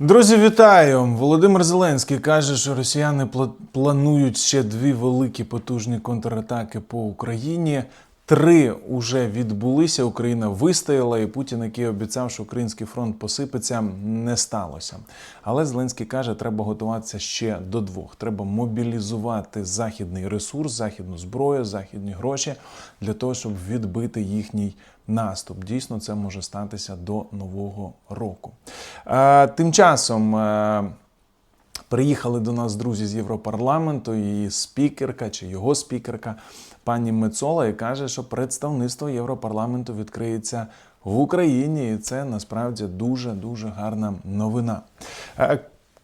Друзі, вітаю! Володимир Зеленський каже, що росіяни планують ще дві великі потужні контратаки по Україні. Три уже відбулися. Україна вистояла, і Путін, який обіцяв, що український фронт посипеться, не сталося. Але Зеленський каже, треба готуватися ще до двох. Треба мобілізувати західний ресурс, західну зброю, західні гроші для того, щоб відбити їхній наступ. Дійсно, це може статися до нового року. Е, тим часом. е, Приїхали до нас друзі з Європарламенту, і спікерка чи його спікерка пані Мецола і каже, що представництво Європарламенту відкриється в Україні, і це насправді дуже дуже гарна новина.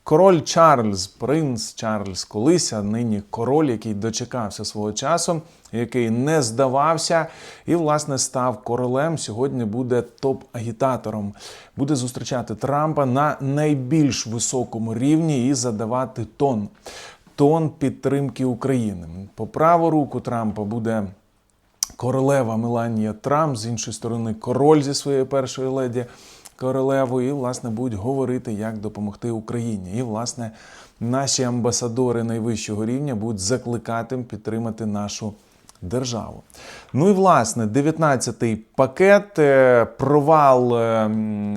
Король Чарльз, принц Чарльз, колись, а нині король, який дочекався свого часу, який не здавався, і власне став королем. Сьогодні буде топ-агітатором. Буде зустрічати Трампа на найбільш високому рівні і задавати тон. Тон підтримки України. По праву руку Трампа буде королева Меланія Трамп, з іншої сторони, король зі своєю першою леді королевою, і, власне, будуть говорити, як допомогти Україні. І, власне, наші амбасадори найвищого рівня будуть закликати підтримати нашу державу. Ну і власне, 19-й пакет, е, провал е,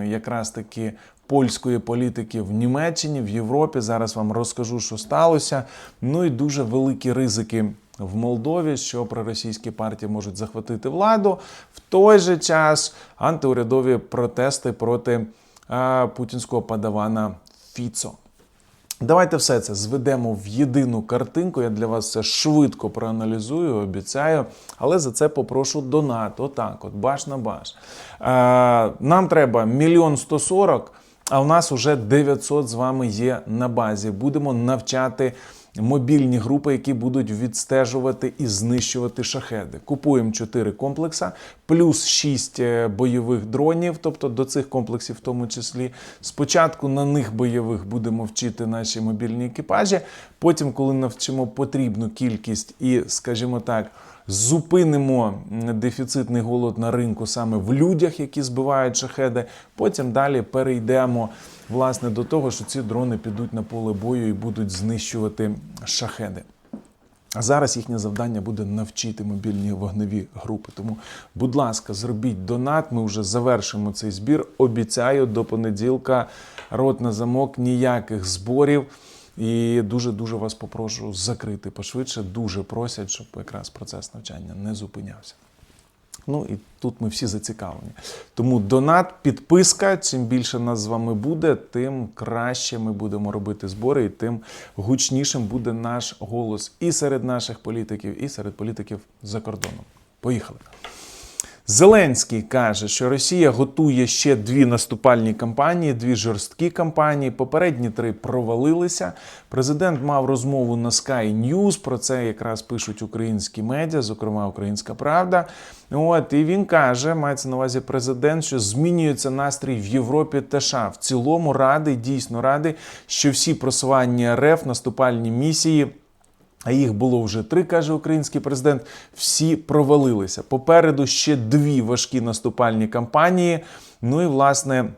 якраз таки польської політики в Німеччині, в Європі. Зараз вам розкажу, що сталося. Ну і дуже великі ризики. В Молдові, що проросійські партії можуть захватити владу, в той же час антиурядові протести проти е, путінського падавана Фіцо. Давайте все це зведемо в єдину картинку. Я для вас це швидко проаналізую, обіцяю. Але за це попрошу донат. Отак, от баш на баш. Е, нам треба мільйон сто сорок, а у нас уже 900 з вами є на базі. Будемо навчати. Мобільні групи, які будуть відстежувати і знищувати шахеди. Купуємо 4 комплекса, плюс 6 е, бойових дронів, тобто до цих комплексів, в тому числі. Спочатку на них бойових будемо вчити наші мобільні екіпажі. Потім, коли навчимо потрібну кількість і, скажімо так, зупинимо дефіцитний голод на ринку саме в людях, які збивають шахеди. Потім далі перейдемо власне до того, що ці дрони підуть на поле бою і будуть знищувати шахеди. А зараз їхнє завдання буде навчити мобільні вогневі групи. Тому, будь ласка, зробіть донат. Ми вже завершимо цей збір. Обіцяю, до понеділка рот на замок, ніяких зборів. І дуже дуже вас попрошу закрити пошвидше. Дуже просять, щоб якраз процес навчання не зупинявся. Ну і тут ми всі зацікавлені. Тому донат, підписка. Чим більше нас з вами буде, тим краще ми будемо робити збори, і тим гучнішим буде наш голос і серед наших політиків, і серед політиків за кордоном. Поїхали. Зеленський каже, що Росія готує ще дві наступальні кампанії, дві жорсткі кампанії. Попередні три провалилися. Президент мав розмову на Sky News, Про це якраз пишуть українські медіа, зокрема Українська Правда. От і він каже, мається на увазі президент, що змінюється настрій в Європі та США. В цілому радий, дійсно радий, що всі просування РФ, наступальні місії. А їх було вже три, каже український президент. Всі провалилися. Попереду ще дві важкі наступальні кампанії. Ну і власне.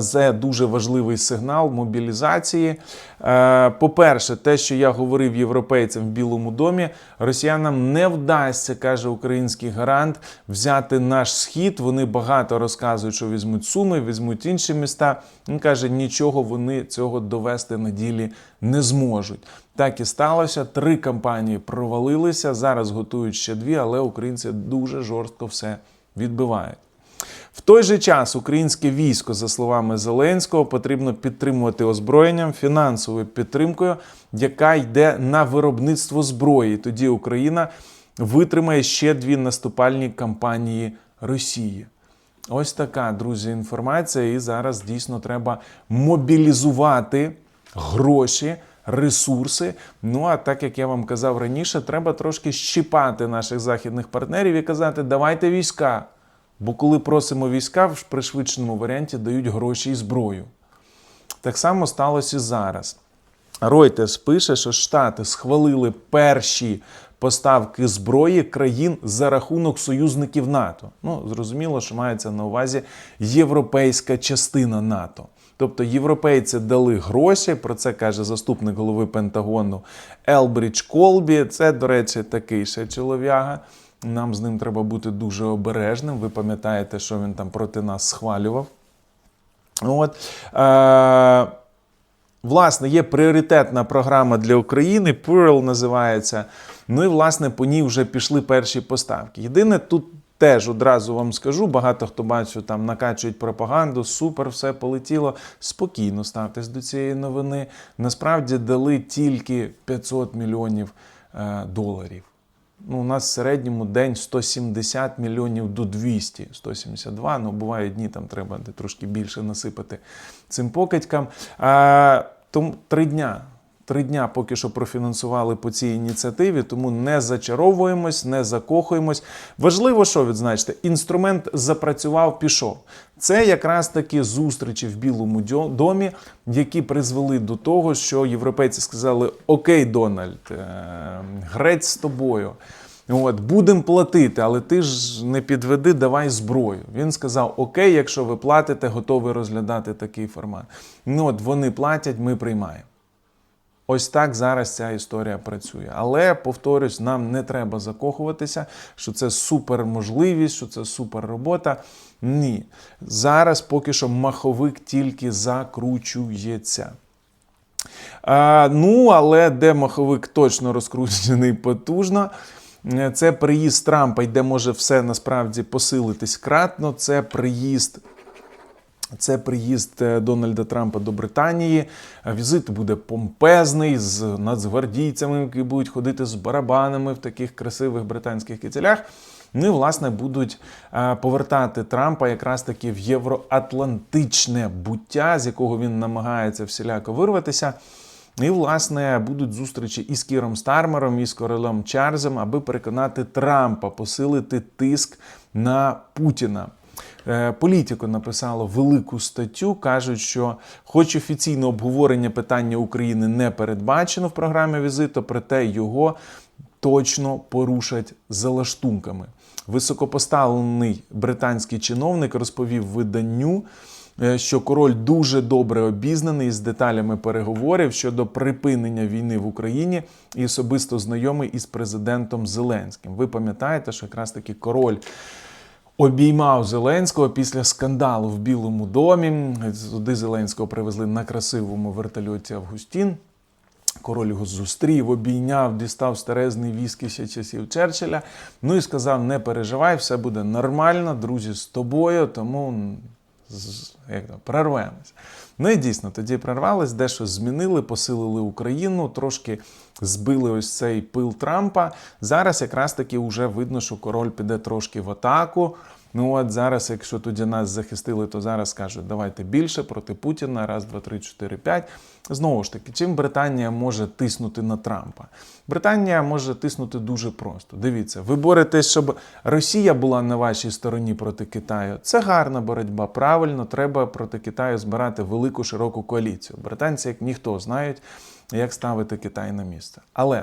Це дуже важливий сигнал мобілізації. Е, По-перше, те, що я говорив європейцям в Білому домі, росіянам не вдасться, каже український гарант, взяти наш схід. Вони багато розказують, що візьмуть суми, візьмуть інші міста. Він каже, нічого вони цього довести на ділі не зможуть. Так і сталося. Три кампанії провалилися. Зараз готують ще дві, але українці дуже жорстко все відбивають. В той же час українське військо, за словами Зеленського, потрібно підтримувати озброєнням, фінансовою підтримкою, яка йде на виробництво зброї. Тоді Україна витримає ще дві наступальні кампанії Росії. Ось така, друзі, інформація. І зараз дійсно треба мобілізувати гроші. Ресурси, ну а так як я вам казав раніше, треба трошки щіпати наших західних партнерів і казати, давайте війська. Бо коли просимо війська, в пришвидшеному варіанті дають гроші і зброю. Так само сталося і зараз. Reuters пише, що Штати схвалили перші поставки зброї країн за рахунок союзників НАТО. Ну, зрозуміло, що мається на увазі європейська частина НАТО. Тобто європейці дали гроші. Про це каже заступник голови Пентагону Елбрідж Колбі. Це, до речі, такий ще чолов'яга. Нам з ним треба бути дуже обережним. Ви пам'ятаєте, що він там проти нас схвалював. От. Е- Власне, є пріоритетна програма для України, Pearl називається. Ну і власне по ній вже пішли перші поставки. Єдине, тут теж одразу вам скажу: багато хто бачу, там накачують пропаганду, супер, все полетіло. Спокійно ставтесь до цієї новини. Насправді дали тільки 500 мільйонів е, доларів. Ну, у нас в середньому день 170 мільйонів до 200, 172, ну бувають дні, там треба трошки більше насипати цим покидькам. А, тому три дня. Три дня поки що профінансували по цій ініціативі, тому не зачаровуємось, не закохуємось. Важливо, що відзначити, інструмент запрацював, пішов. Це якраз таки зустрічі в Білому домі, які призвели до того, що європейці сказали: Окей, Дональд, е, грець з тобою. От, будемо платити, але ти ж не підведи, давай зброю. Він сказав: Окей, якщо ви платите, готовий розглядати такий формат. Ну от вони платять, ми приймаємо. Ось так зараз ця історія працює. Але повторюсь, нам не треба закохуватися, що це супер можливість, що це супер робота. Ні. Зараз поки що маховик тільки закручується. А, ну, але де маховик точно розкручений потужно. е, Це приїзд Трампа, і де може все насправді посилитись кратно. Це приїзд це приїзд е, Дональда Трампа до Британії. Е, Візит буде помпезний з нацгвардійцями, які будуть ходити з барабанами в таких красивих британських кителях. Ну власне, будуть е, повертати Трампа якраз таки в євроатлантичне буття, з якого він намагається всіляко вирватися. І, власне, будуть зустрічі із Кіром Стармером, і з королем Чарльзом, аби переконати Трампа посилити тиск на Путіна. Е, Політико написало велику статтю. кажуть, що, хоч офіційне обговорення питання України не передбачено в програмі візиту, проте його точно порушать за лаштунками. Високопоставлений британський чиновник розповів виданню, е, що король дуже добре обізнаний з деталями переговорів щодо припинення війни в Україні і особисто знайомий із президентом Зеленським. Ви пам'ятаєте, що якраз таки король обіймав Зеленського після скандалу в Білому домі. Туди Зеленського привезли на красивому вертольоті Августін. Король його зустрів, обійняв, дістав старезний віскі ще часів Черчилля. Ну і сказав: не переживай, все буде нормально, друзі, з тобою, тому як то, прорвемось. Ну і дійсно, тоді прорвались, дещо змінили, посилили Україну, трошки збили ось цей пил Трампа. Зараз якраз таки вже видно, що король піде трошки в атаку. Ну от зараз, якщо тоді нас захистили, то зараз кажуть, давайте більше проти Путіна. Раз, два, три, чотири, п'ять. Знову ж таки, чим Британія може тиснути на Трампа? Британія може тиснути дуже просто. Дивіться, ви боретесь, щоб Росія була на вашій стороні проти Китаю. Це гарна боротьба. Правильно, треба проти Китаю збирати велику широку коаліцію. Британці, як ніхто, знають, як ставити Китай на місце. Але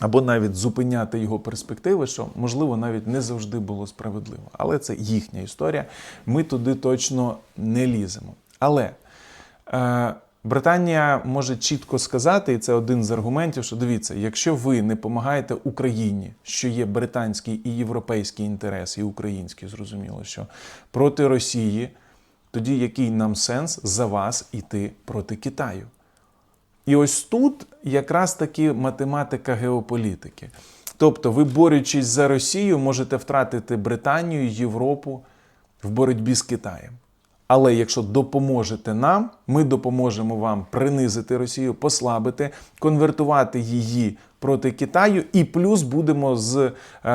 або навіть зупиняти його перспективи, що можливо навіть не завжди було справедливо. Але це їхня історія. Ми туди точно не ліземо. Але е, Британія може чітко сказати, і це один з аргументів, що дивіться, якщо ви не допомагаєте Україні, що є британський і європейський інтерес, і український, зрозуміло, що проти Росії, тоді який нам сенс за вас іти проти Китаю? І ось тут якраз таки математика геополітики. Тобто, ви, борючись за Росію, можете втратити Британію, Європу в боротьбі з Китаєм. Але якщо допоможете нам, ми допоможемо вам принизити Росію, послабити, конвертувати її проти Китаю, і плюс будемо з е,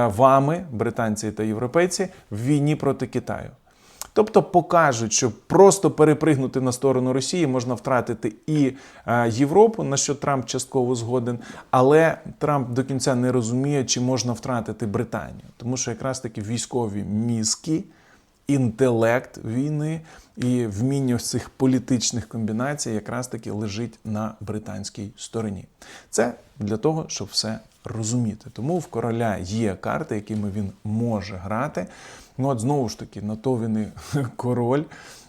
вами, британці та європейці, в війні проти Китаю. Тобто покажуть, що просто перепригнути на сторону Росії можна втратити і е, Європу, на що Трамп частково згоден, але Трамп до кінця не розуміє, чи можна втратити Британію, тому що якраз таки військові мізки, інтелект війни і вміння цих політичних комбінацій якраз таки лежить на британській стороні. Це для того, щоб все розуміти. Тому в короля є карти, якими він може грати. Ну от знову ж таки, на то він і король.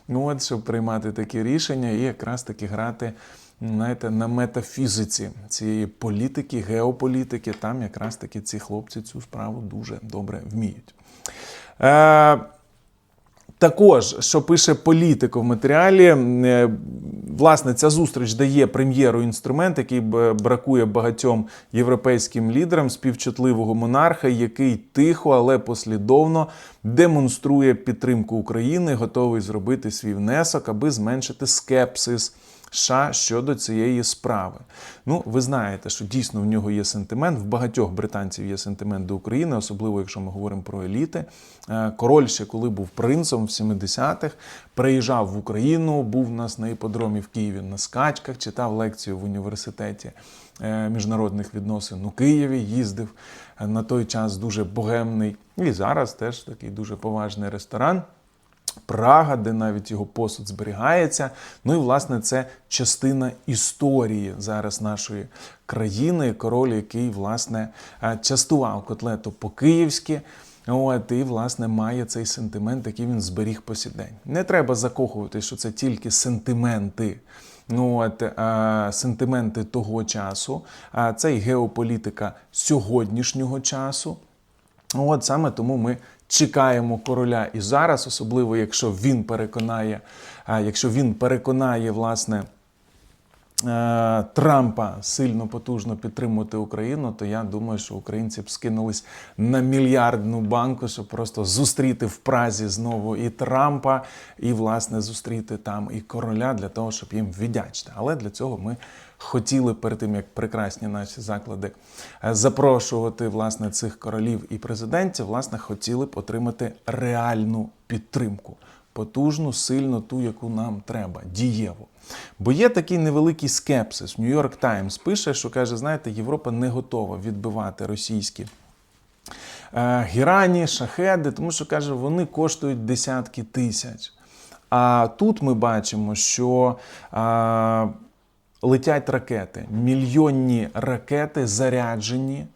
Ну, от, щоб приймати такі рішення і якраз таки грати знаєте, на метафізиці цієї політики, геополітики. Там якраз таки ці хлопці цю справу дуже добре вміють. Е, також, що пише політико в матеріалі, е, власне, ця зустріч дає прем'єру інструмент, який бракує багатьом європейським лідерам співчутливого монарха, який тихо, але послідовно демонструє підтримку України, готовий зробити свій внесок, аби зменшити скепсис. США щодо цієї справи. Ну, ви знаєте, що дійсно в нього є сентимент. В багатьох британців є сентимент до України, особливо якщо ми говоримо про еліти. Е, Король ще коли був принцем в 70-х, приїжджав в Україну, був у нас на іподромі в Києві на скачках, читав лекцію в університеті е, міжнародних відносин у Києві, їздив е, на той час дуже богемний. І зараз теж такий дуже поважний ресторан. Прага, де навіть його посуд зберігається. Ну і власне це частина історії зараз нашої країни. Король, який власне е, частував котлету по-київськи. От, і, власне, має цей сентимент, який він зберіг по сій день. Не треба закохувати, що це тільки сентименти. Ну, от, е, сентименти того часу, а це й геополітика сьогоднішнього часу. От саме тому ми чекаємо короля і зараз, особливо якщо він переконає, а, якщо він переконає власне. Е, Трампа сильно потужно підтримувати Україну, то я думаю, що українці б скинулись на мільярдну банку, щоб просто зустріти в Празі знову і Трампа, і власне зустріти там і короля для того, щоб їм віддячити. Але для цього ми хотіли перед тим, як прекрасні наші заклади е, запрошувати власне цих королів і президентів, власне, хотіли б отримати реальну підтримку. Потужну, сильну, ту, яку нам треба, дієву. Бо є такий невеликий скепсис. Нью-Йорк Таймс пише, що каже: знаєте, Європа не готова відбивати російські е, гірані, шахеди, тому що каже, вони коштують десятки тисяч. А тут ми бачимо, що е, летять ракети, мільйонні ракети заряджені.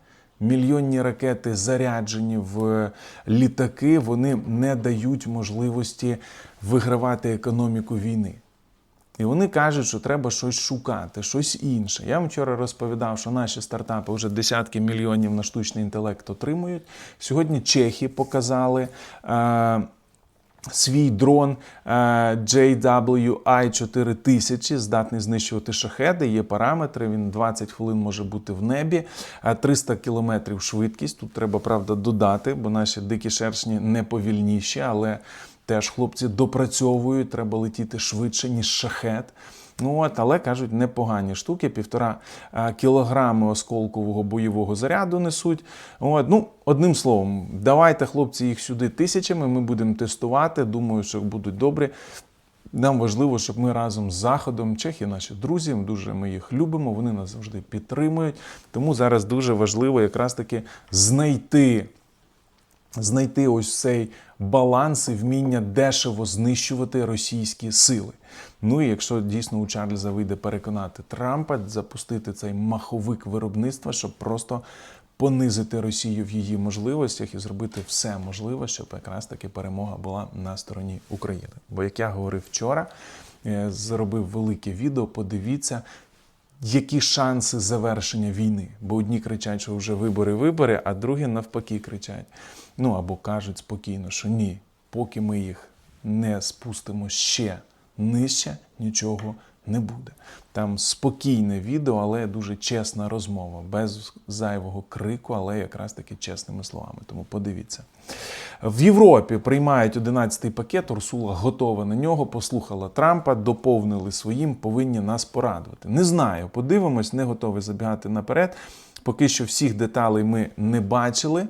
Мільйонні ракети заряджені в літаки, вони не дають можливості вигравати економіку війни. І вони кажуть, що треба щось шукати, щось інше. Я вам вчора розповідав, що наші стартапи вже десятки мільйонів на штучний інтелект отримують. Сьогодні чехи показали. Е- Свій дрон е, JWI 4000 здатний знищувати шахеди. Є параметри. Він 20 хвилин може бути в небі, е, 300 кілометрів швидкість. Тут треба правда додати, бо наші дикі шершні не повільніші, але теж хлопці допрацьовують. Треба летіти швидше ніж шахет. Ну от, але кажуть, непогані штуки, півтора е, кілограми осколкового бойового заряду несуть. От, ну, одним словом, давайте, хлопці, їх сюди тисячами. Ми будемо тестувати. Думаю, що будуть добрі. Нам важливо, щоб ми разом з Заходом, чехи наші друзі, дуже ми їх любимо, вони нас завжди підтримують. Тому зараз дуже важливо якраз таки знайти знайти ось цей баланс і вміння дешево знищувати російські сили. Ну і якщо дійсно у Чарльза вийде переконати Трампа, запустити цей маховик виробництва, щоб просто понизити Росію в її можливостях і зробити все можливе, щоб якраз таки перемога була на стороні України. Бо як я говорив вчора, е, зробив велике відео. Подивіться, які шанси завершення війни. Бо одні кричать, що вже вибори, вибори, а другі навпаки кричать. Ну або кажуть спокійно, що ні, поки ми їх не спустимо ще нижче, нічого не буде. Там спокійне відео, але дуже чесна розмова, без зайвого крику, але якраз таки чесними словами. Тому подивіться. В Європі приймають 11-й пакет. Урсула готова на нього. Послухала Трампа, доповнили своїм, повинні нас порадувати. Не знаю, подивимось, не готовий забігати наперед. Поки що всіх деталей ми не бачили.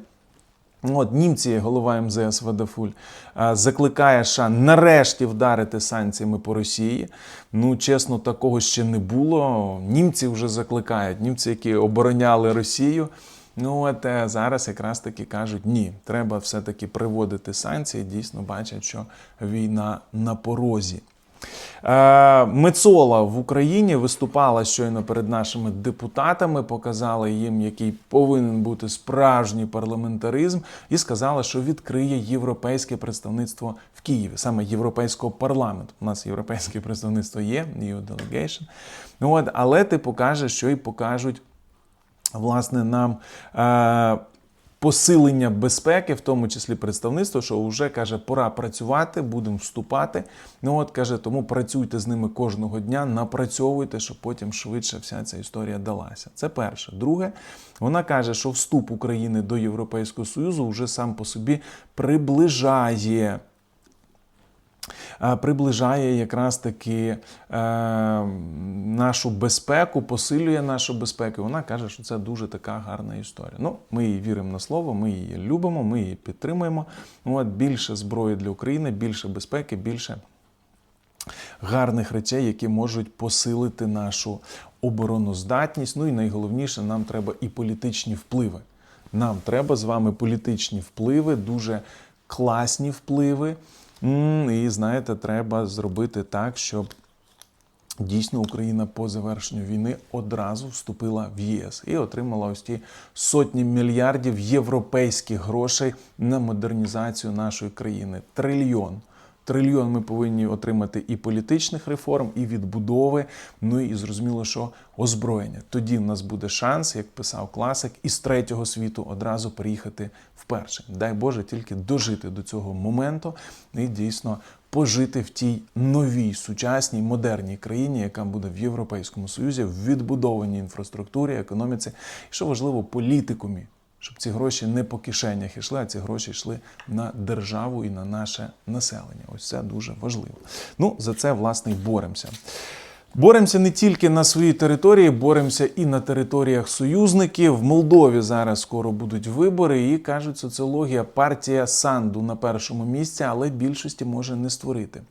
От німці, голова МЗС Вадафуль, закликає США нарешті вдарити санкціями по Росії. Ну, чесно, такого ще не було. Німці вже закликають, німці, які обороняли Росію. Ну, от е, зараз якраз таки кажуть, ні, треба все-таки приводити санкції. Дійсно бачать, що війна на порозі. Е, Мецола в Україні виступала щойно перед нашими депутатами, показала їм, який повинен бути справжній парламентаризм, і сказала, що відкриє європейське представництво в Києві, саме європейського парламенту. У нас європейське представництво є, EU Delegation. От, але ти покажеш, що і покажуть власне нам. Е, Посилення безпеки, в тому числі представництво, що вже каже, пора працювати, будемо вступати. Ну от каже, тому працюйте з ними кожного дня, напрацьовуйте, щоб потім швидше вся ця історія далася. Це перше. Друге, вона каже, що вступ України до Європейського Союзу вже сам по собі приближає приближає якраз таки е, нашу безпеку, посилює нашу безпеку. Вона каже, що це дуже така гарна історія. Ну, ми її віримо на слово, ми її любимо, ми її підтримуємо. Ну, От більше зброї для України, більше безпеки, більше гарних речей, які можуть посилити нашу обороноздатність. Ну і найголовніше, нам треба і політичні впливи. Нам треба з вами політичні впливи, дуже класні впливи. І знаєте, треба зробити так, щоб дійсно Україна по завершенню війни одразу вступила в ЄС і отримала ось ті сотні мільярдів європейських грошей на модернізацію нашої країни. Трильйон. Трильйон ми повинні отримати і політичних реформ, і відбудови. Ну і зрозуміло, що озброєння. Тоді в нас буде шанс, як писав класик, із третього світу одразу приїхати вперше. Дай Боже, тільки дожити до цього моменту і дійсно пожити в тій новій сучасній модерній країні, яка буде в Європейському Союзі, в відбудованій інфраструктурі, економіці, і що важливо, політикумі щоб ці гроші не по кишенях йшли, а ці гроші йшли на державу і на наше населення. Ось це дуже важливо. Ну, за це, власне, й боремося. Боремося не тільки на своїй території, боремося і на територіях союзників. В Молдові зараз скоро будуть вибори, і кажуть, соціологія партія Санду на першому місці, але більшості може не створити.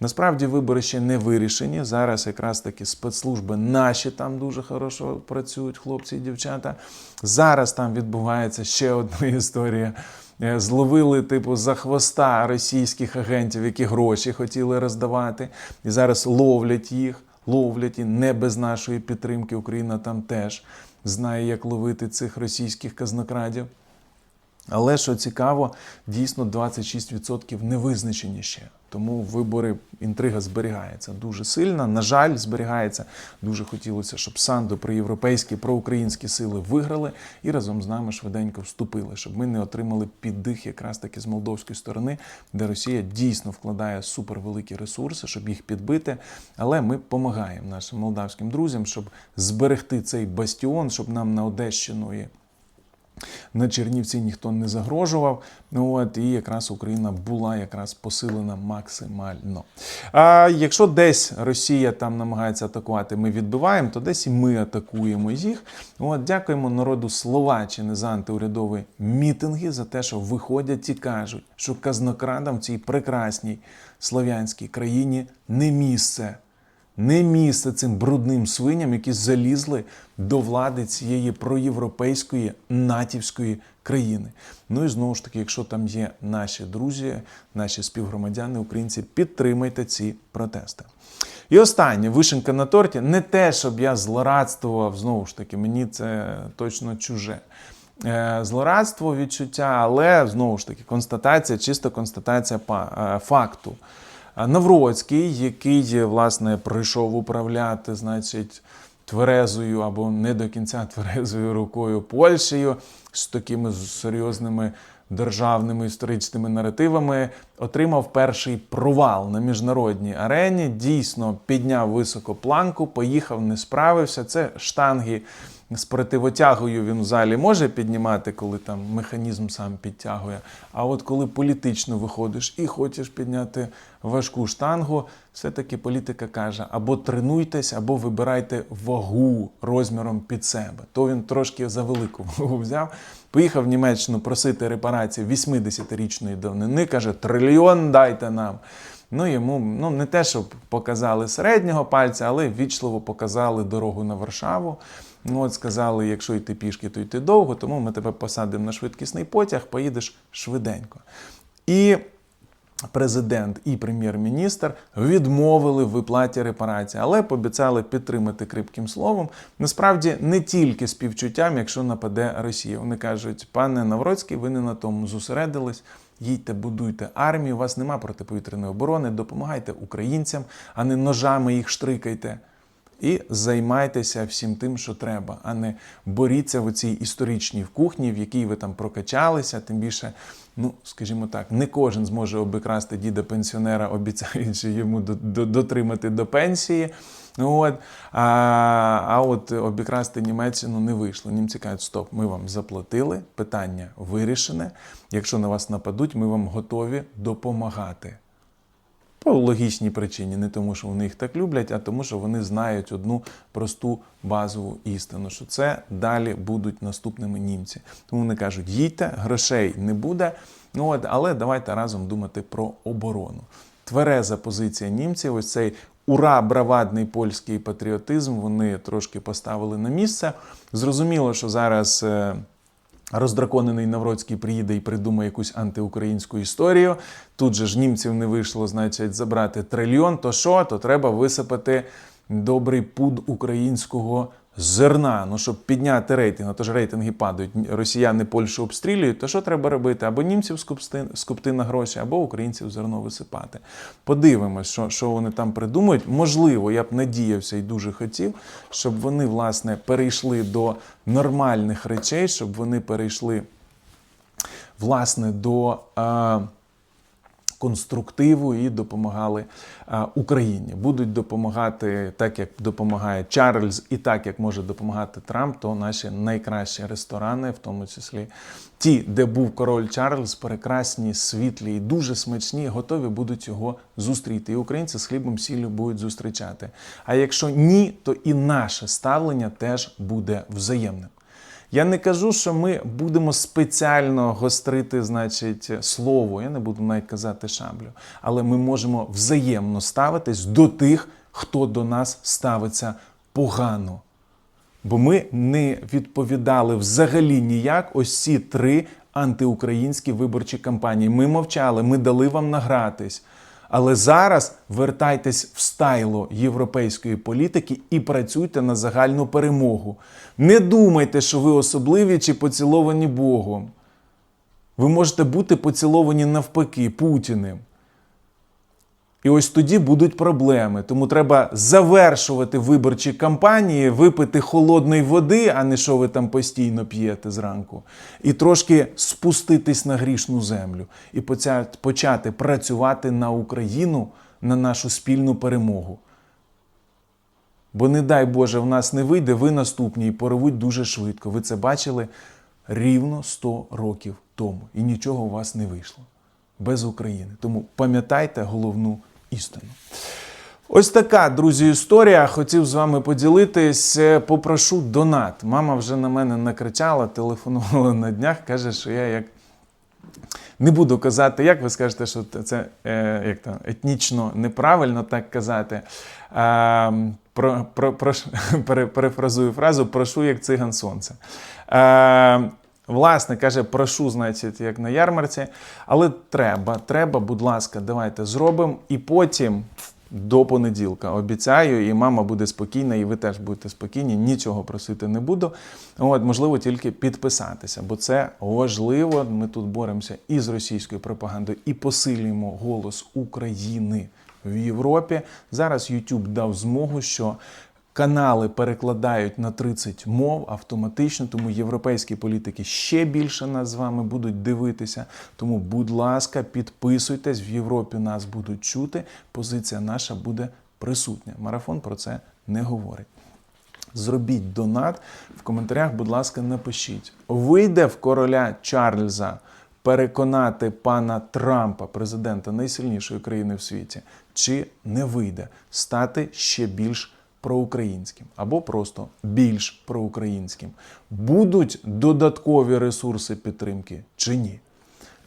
Насправді вибори ще не вирішені. Зараз якраз таки спецслужби наші там дуже хорошо працюють, хлопці і дівчата. Зараз там відбувається ще одна історія. Е, Зловили, типу, за хвоста російських агентів, які гроші хотіли роздавати, і зараз ловлять їх, ловлять і не без нашої підтримки. Україна там теж знає, як ловити цих російських казнокрадів. Але що цікаво, дійсно 26% не визначені ще. Тому вибори інтрига зберігається дуже сильно. На жаль, зберігається. Дуже хотілося, щоб Санду про європейські, проукраїнські сили виграли і разом з нами швиденько вступили, щоб ми не отримали піддих якраз таки з молдовської сторони, де Росія дійсно вкладає супервеликі ресурси, щоб їх підбити. Але ми допомагаємо нашим молдавським друзям, щоб зберегти цей бастіон, щоб нам на Одещину і на Чернівці ніхто не загрожував. От і якраз Україна була якраз посилена максимально. А якщо десь Росія там намагається атакувати, ми відбиваємо, то десь і ми атакуємо їх. От дякуємо народу Словаччини за антиурядові мітинги за те, що виходять і кажуть, що казнокрадам в цій прекрасній слов'янській країні не місце. Не місце цим брудним свиням, які залізли до влади цієї проєвропейської натівської країни. Ну і знову ж таки, якщо там є наші друзі, наші співгромадяни, українці, підтримайте ці протести. І останнє вишенка на торті не те, щоб я злорадствував, знову ж таки, мені це точно чуже. Е, Злорадство, відчуття, але знову ж таки констатація, чиста констатація е, факту. Навроцький, який власне прийшов управляти, значить, тверезою або не до кінця тверезою рукою Польщею з такими серйозними державними історичними наративами, отримав перший провал на міжнародній арені. Дійсно підняв високо планку, поїхав, не справився. Це штанги. З противотягою він в залі може піднімати, коли там механізм сам підтягує. А от коли політично виходиш і хочеш підняти важку штангу, все-таки політика каже: або тренуйтесь, або вибирайте вагу розміром під себе. То він трошки за велику вагу взяв. Поїхав в Німеччину просити репарації 80-річної давнини, каже, трильйон дайте нам. Ну, йому ну, не те, щоб показали середнього пальця, але ввічливо показали дорогу на Варшаву. Ну, от сказали, якщо йти пішки, то йти довго, тому ми тебе посадимо на швидкісний потяг, поїдеш швиденько. І президент і прем'єр-міністр відмовили в виплаті репарацій, але пообіцяли підтримати крипким словом. Насправді не тільки співчуттям, якщо нападе Росія. Вони кажуть, пане Навроцький, ви не на тому зосередились. Їдьте, будуйте армію, у вас нема протиповітряної оборони, допомагайте українцям, а не ножами їх штрикайте. І займайтеся всім тим, що треба, а не боріться в цій історичній кухні, в якій ви там прокачалися. Тим більше, ну скажімо так, не кожен зможе обікрасти діда пенсіонера, обіцяючи йому до- до- дотримати до пенсії. Ну, От, а, а от обікрасти Німеччину не вийшло. Німці кажуть, стоп, ми вам заплатили, питання вирішене. Якщо на вас нападуть, ми вам готові допомагати. По логічній причині, не тому, що вони їх так люблять, а тому, що вони знають одну просту базову істину, що це далі будуть наступними німці. Тому вони кажуть, їдьте, грошей не буде. Ну от, але давайте разом думати про оборону. Твереза позиція німців, ось цей ура, бравадний польський патріотизм. Вони трошки поставили на місце. Зрозуміло, що зараз. Роздраконений Навроцький приїде і придумає якусь антиукраїнську історію. Тут же ж німців не вийшло, значить, забрати трильйон. То що? То треба висипати добрий пуд українського зерна. Ну, щоб підняти рейтинг, а то ж рейтинги падають. Росіяни Польщу обстрілюють. То що треба робити? Або німців скупсти, скупти на гроші, або українців зерно висипати. Подивимось, що, що вони там придумають. Можливо, я б надіявся і дуже хотів, щоб вони власне перейшли до нормальних речей, щоб вони перейшли власне до. Е, конструктиву і допомагали Україні. Будуть допомагати так, як допомагає Чарльз, і так як може допомагати Трамп, то наші найкращі ресторани, в тому числі ті, де був король Чарльз, прекрасні, світлі і дуже смачні, готові будуть його зустріти. І українці з хлібом сіллю будуть зустрічати. А якщо ні, то і наше ставлення теж буде взаємним. Я не кажу, що ми будемо спеціально гострити, значить, слово. Я не буду навіть казати шаблю. Але ми можемо взаємно ставитись до тих, хто до нас ставиться погано. Бо ми не відповідали взагалі ніяк ось ці три антиукраїнські виборчі кампанії. Ми мовчали, ми дали вам награтись. Але зараз вертайтесь в стайло європейської політики і працюйте на загальну перемогу. Не думайте, що ви особливі чи поціловані Богом. Ви можете бути поціловані навпаки Путіним. І ось тоді будуть проблеми. Тому треба завершувати виборчі кампанії, випити холодної води, а не що ви там постійно п'єте зранку, і трошки спуститись на грішну землю і почати працювати на Україну, на нашу спільну перемогу. Бо не дай Боже, в нас не вийде, ви наступні і порвуть дуже швидко. Ви це бачили рівно 100 років тому, і нічого у вас не вийшло без України. Тому пам'ятайте головну істину. Ось така, друзі, історія. Хотів з вами поділитись. Е, Попрошу донат. Мама вже на мене накричала, телефонувала на днях, каже, що я як. Не буду казати, як ви скажете, що це е, як то, етнічно неправильно так казати. Е, про, про, про, пере, перефразую фразу прошу як циган сонце. Е, власне, каже, прошу, значить, як на ярмарці, але треба, треба, будь ласка, давайте зробимо. І потім до понеділка обіцяю, і мама буде спокійна, і ви теж будете спокійні. Нічого просити не буду. От, можливо, тільки підписатися, бо це важливо. Ми тут боремося і з російською пропагандою, і посилюємо голос України в Європі. Зараз YouTube дав змогу, що канали перекладають на 30 мов автоматично, тому європейські політики ще більше нас з вами будуть дивитися. Тому, будь ласка, підписуйтесь, в Європі нас будуть чути. Позиція наша буде присутня. Марафон про це не говорить. Зробіть донат в коментарях, будь ласка, напишіть. Вийде в короля Чарльза переконати пана Трампа, президента найсильнішої країни в світі, чи не вийде стати ще більш проукраїнським або просто більш проукраїнським. Будуть додаткові ресурси підтримки чи ні?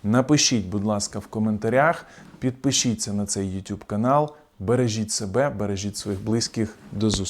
Напишіть, будь ласка, в коментарях, підпишіться на цей YouTube канал, бережіть себе, бережіть своїх близьких. До зустрічі.